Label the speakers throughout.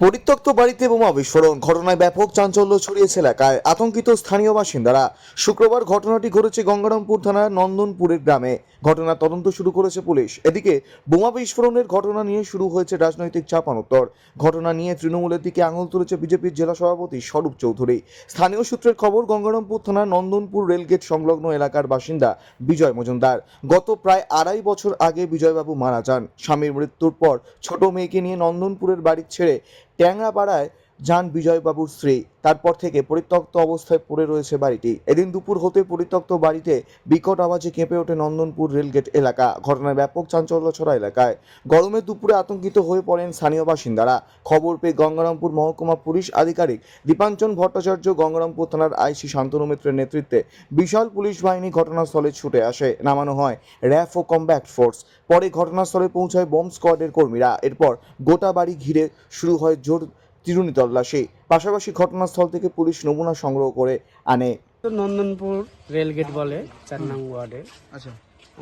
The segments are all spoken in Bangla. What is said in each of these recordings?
Speaker 1: পরিত্যক্ত বাড়িতে বোমা বিস্ফোরণ। ঘটনায় ব্যাপক চাঞ্চল্য ছড়িয়েছে এলাকায়। আতঙ্কিত স্থানীয় বাসিন্দারা। শুক্রবার ঘটনাটি ঘটেছে গঙ্গারামপুর থানার নন্দনপুরের গ্রামে। ঘটনার তদন্ত শুরু করেছে পুলিশ। এদিকে বোমা বিস্ফোরণের ঘটনা নিয়ে শুরু হয়েছে রাজনৈতিক চাপানোত্তর। ঘটনা নিয়ে তৃণমূলের দিকে আঙুল তুলেছে বিজেপির জেলা সভাপতি স্বরূপ চৌধুরী। স্থানীয় সূত্রের খবর, গঙ্গারামপুর থানার নন্দনপুর রেলগেট সংলগ্ন এলাকার বাসিন্দা বিজয় মজুমদার। গত প্রায় আড়াই বছর আগে বিজয়বাবু মারা যান। স্বামীর মৃত্যুর পর ছোট মেয়েকে নিয়ে নন্দনপুরের বাড়ি ছেড়ে ট্যাংরাপাড়ায় যান বিজয়বাবুর স্ত্রী। তারপর থেকে পরিত্যক্ত অবস্থায় পড়ে রয়েছে বাড়িটি। এদিন দুপুর হতে পরিত্যক্ত বাড়িতে বিকট আওয়াজে কেঁপে ওঠে নন্দনপুর রেলগেট এলাকা। ঘটনায় ব্যাপক চাঞ্চল্য ছড়া এলাকায়। গরমের দুপুরে আতঙ্কিত হয়ে পড়েন স্থানীয় বাসিন্দারা। খবর পেয়ে গঙ্গারামপুর মহকুমা পুলিশ আধিকারিক দীপাঞ্চন ভট্টাচার্য গঙ্গারামপুর থানার আইসি শান্তনু মিত্রের নেতৃত্বে বিশাল পুলিশ বাহিনী ঘটনাস্থলে ছুটে আসে। নামানো হয় র্যাফ ও কম্ব্যাক্ট ফোর্স। পরে ঘটনাস্থলে পৌঁছায় বোম স্কোয়াডের কর্মীরা। এরপর গোটা বাড়ি ঘিরে শুরু হয় জোর তিরুনি তল্লাশি। পাশাপাশি ঘটনাস্থল থেকে পুলিশ নমুনা সংগ্রহ করে আনে।
Speaker 2: তো নন্দনপুর রেলগেট বলে চার নং ওয়ার্ডে।
Speaker 3: আচ্ছা।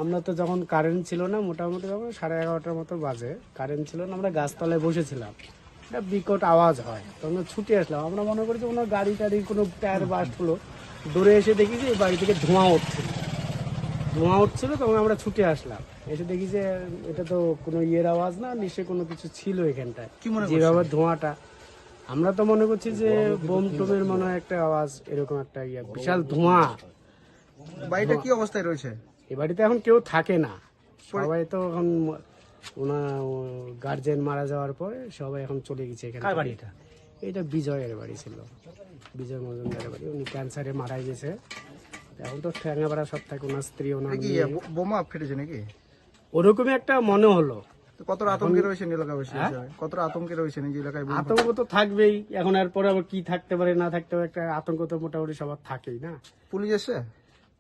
Speaker 2: আমরা তো যখন কারেন্ট ছিল না মোটামুটি যখন সাড়ে এগারোটার মতো বাজে। কারেন্ট ছিল না আমরা গাছতলায় বসেছিলাম। একটা বিকট আওয়াজ হয়। তখন ছুটে আসলাম। আমরা মনে করি যে কোনো গাড়ি টাড়ি কোনো টায়ার বাস্ট হলো। দূরে এসে দেখি যে বাড়ি থেকে ধোঁয়া উঠছিল। ধোঁয়া উঠছিল তখন আমরা ছুটে আসলাম। এসে দেখি যে এটা তো কোনো ইয়ের আওয়াজ না নিশ্চয়ই কোনো কিছু ছিল এখানটায়।
Speaker 3: কি মনে
Speaker 2: যেভাবে ধোঁয়াটা আমরা তো মনে করছি যে বোম টোমের মনে হয় একটা আওয়াজ এরকম একটা ইয়ে বিশাল ধোঁয়া।
Speaker 3: বাড়িটা কি অবস্থায় রয়েছে?
Speaker 2: এ বাড়িতে এখন কেউ থাকে না। সবাই তো এখন ওনার গার্জেন মারা যাওয়ার পরে সবাই এখন চলে গেছে এখানে। বাড়িটা বাড়ি এটা? বিজয়ের বাড়ি ছিল। বিজয় মজুমদারের বাড়ি। উনি ক্যান্সারে মারা গেছে। এখন তো ঠ্যাঙ্গাপাড়া সব থাকে ওনার স্ত্রী ওনার
Speaker 3: কি বোমা ফেটেছে নাকি?
Speaker 2: ওরকমই একটা মনে হলো।
Speaker 3: তো কতটা আতঙ্কে রয়েছেন এলাকাবাসী হিসেবে? কতটা আতঙ্কে রয়েছেন এই এলাকায়
Speaker 2: আতঙ্ক তো থাকবেই। এখন এরপরে আবার কি থাকতে পারে না থাকতে পারে একটা আতঙ্ক তো মোটামুটি সবার থাকেই না।
Speaker 3: পুলিশ এসে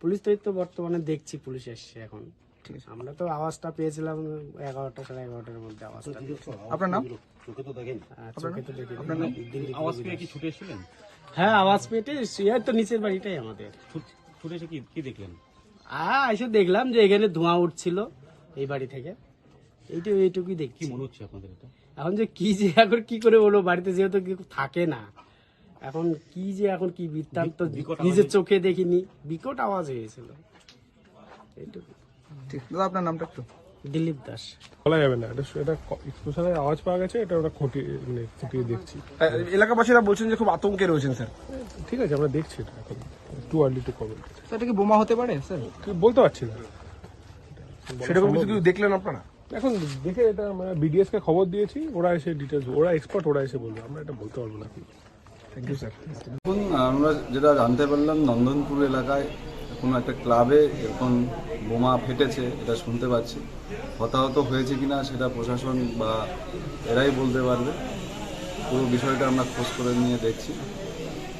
Speaker 2: পুলিশ তো এই তো বর্তমানে দেখছি পুলিশ এসছে এখন।
Speaker 3: ঠিক আছে।
Speaker 2: আমরা তো আওয়াজটা পেয়েছিলাম এগারোটা সাড়ে এগারোটার মধ্যে আওয়াজটা।
Speaker 3: আপনার নাম?
Speaker 2: হ্যাঁ, চোখে তো দেখি।
Speaker 3: আপনার নাম?
Speaker 4: আওয়াজ পেয়ে কি ছুটে এসেছিলেন?
Speaker 2: হ্যাঁ আওয়াজ পেটে এই তো নিচের বাড়িটাই আমাদের।
Speaker 4: ছুট- ছুটে এসে কি কি দেখলেন?
Speaker 2: আ এসে দেখলাম যে এখানে ধোঁয়া উঠছিল এই বাড়ি থেকে। এইটু এইটুকুই
Speaker 4: কি
Speaker 2: দেখছি
Speaker 4: মনে হচ্ছে আপনাদের এটা?
Speaker 2: এখন যে কি যে এখন কি করে বলব বাড়িতে যেহেতু কেউ থাকে না এখন কি যে এখন কি বৃত্তান্ত
Speaker 4: বিকট
Speaker 2: নিজের চোখে দেখিনি বিকট আওয়াজ হয়েছিল। এইটুকু
Speaker 3: ঠিক দাদা আপনার নামটা একটু।
Speaker 2: দিলীপ দাস।
Speaker 5: বলা যাবে না এটা এটা এক্সপ্লোশনের আওয়াজ পাওয়া গেছে এটা ওরা খুঁটি মানে খুঁটিয়ে দেখছি।
Speaker 3: এলাকাবাসীরা বলছেন যে খুব আতঙ্কে রয়েছেন স্যার।
Speaker 5: ঠিক আছে আমরা দেখছি এটা এখন। টু আর্লি টু কমেন্ট
Speaker 3: এটা কি বোমা হতে পারে স্যার?
Speaker 5: বলতে পারছি না।
Speaker 3: সেরকম কিছু কিছু দেখলেন আপনারা?
Speaker 5: এখন দেখে এটা মানে বিডিএস কে খবর দিয়েছি, ওরা এসে ডিটেলস ওরা এক্সপার্ট ওরা এসে বলবে। আমরা এটা বলতে পারব না।
Speaker 3: থ্যাংক ইউ স্যার
Speaker 6: এখন আমরা যেটা জানতে পারলাম, নন্দনপুর এলাকায় কোনো একটা ক্লাবে এরকম বোমা ফেটেছে, এটা শুনতে পাচ্ছি। হতাহত হয়েছে কিনা সেটা প্রশাসন বা এরাই বলতে পারবে। পুরো বিষয়টা আমরা খোঁজ করে নিয়ে দেখছি।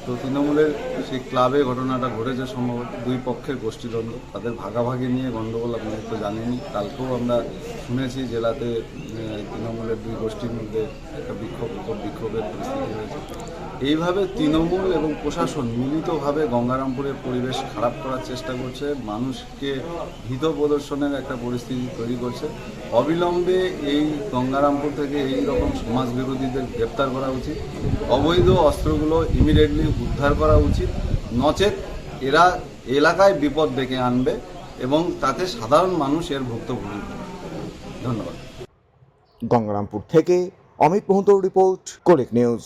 Speaker 6: তো তৃণমূলের সেই ক্লাবে ঘটনাটা ঘটেছে সম্ভবত দুই পক্ষের গোষ্ঠীদ্বন্দ্ব। তাদের ভাগাভাগি নিয়ে গণ্ডগোল আপনাদের তো জানেনি কালকেও আমরা শুনেছি জেলাতে তৃণমূলের দুই গোষ্ঠীর মধ্যে একটা বিক্ষোভ, বিক্ষোভের পরিস্থিতি এইভাবে তৃণমূল এবং প্রশাসন মিলিতভাবে গঙ্গারামপুরের পরিবেশ খারাপ করার চেষ্টা করছে, মানুষকে ভীত প্রদর্শনের একটা পরিস্থিতি তৈরি করছে। অবিলম্বে এই গঙ্গারামপুর থেকে এই রকম সমাজ বিরোধীদের গ্রেপ্তার করা উচিত। অবৈধ অস্ত্রগুলো ইমিডিয়েটলি উদ্ধার করা উচিত। নচেত এরা এলাকায় বিপদ ডেকে আনবে এবং তাতে সাধারণ মানুষ এর ভুক্তভোগী ধন্যবাদ।
Speaker 1: গঙ্গারামপুর থেকে অমিত মোহন্তর রিপোর্ট, কোলেক নিউজ।